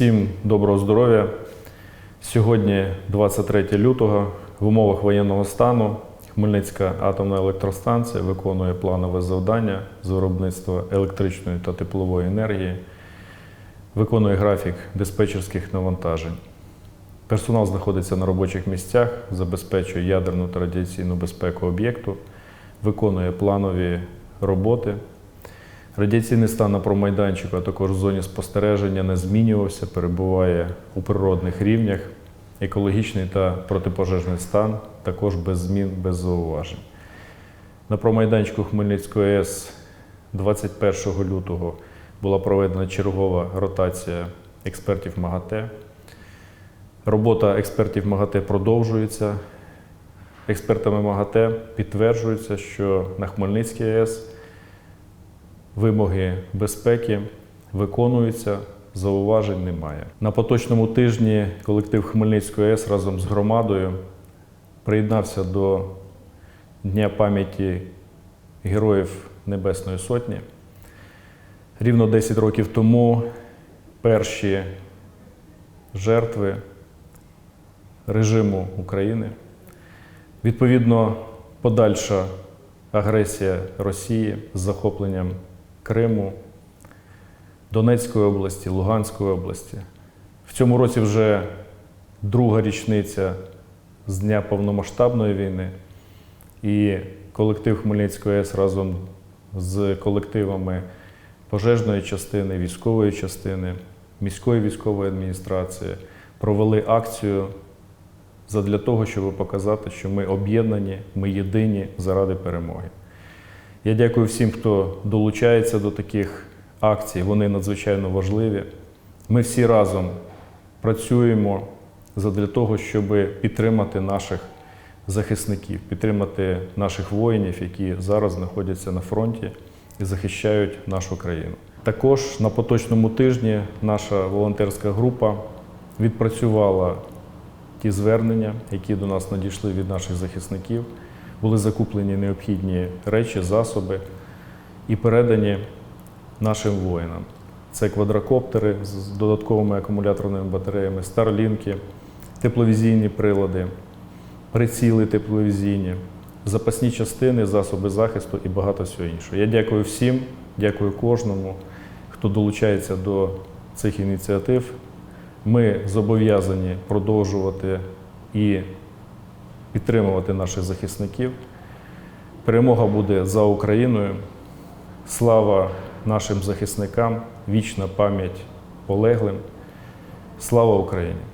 Всім доброго здоров'я. Сьогодні, 23 лютого, в умовах воєнного стану Хмельницька атомна електростанція виконує планове завдання з виробництва електричної та теплової енергії, виконує графік диспетчерських навантажень. Персонал знаходиться на робочих місцях, забезпечує ядерну та радіаційну безпеку об'єкту, виконує планові роботи. Радіаційний стан на промайданчику, а також в зоні спостереження не змінювався, перебуває у природних рівнях. Екологічний та протипожежний стан також без змін, без зауважень. На промайданчику Хмельницької АЕС 21 лютого була проведена чергова ротація експертів МАГАТЕ. Робота експертів МАГАТЕ продовжується. Експертами МАГАТЕ підтверджується, що на Хмельницькій АЕС вимоги безпеки виконуються, зауважень немає. На поточному тижні колектив Хмельницької АЕС разом з громадою приєднався до Дня пам'яті Героїв Небесної Сотні. Рівно 10 років тому перші жертви режиму України. Відповідно, подальша агресія Росії з захопленням Криму, Донецької області, Луганської області. В цьому році вже друга річниця з дня повномасштабної війни. І колектив Хмельницької АЕС разом з колективами пожежної частини, військової частини, міської військової адміністрації провели акцію задля того, щоб показати, що ми об'єднані, ми єдині заради перемоги. Я дякую всім, хто долучається до таких акцій. Вони надзвичайно важливі. Ми всі разом працюємо задля того, щоб підтримати наших захисників, підтримати наших воїнів, які зараз знаходяться на фронті і захищають нашу країну. Також на поточному тижні наша волонтерська група відпрацювала ті звернення, які до нас надійшли від наших захисників, були закуплені необхідні речі, засоби і передані нашим воїнам. Це квадрокоптери з додатковими акумуляторними батареями, старлінки, тепловізійні прилади, приціли тепловізійні, запасні частини, засоби захисту і багато всього іншого. Я дякую всім, дякую кожному, хто долучається до цих ініціатив. Ми зобов'язані продовжувати і підтримувати наших захисників. Перемога буде за Україною. Слава нашим захисникам, вічна пам'ять полеглим. Слава Україні!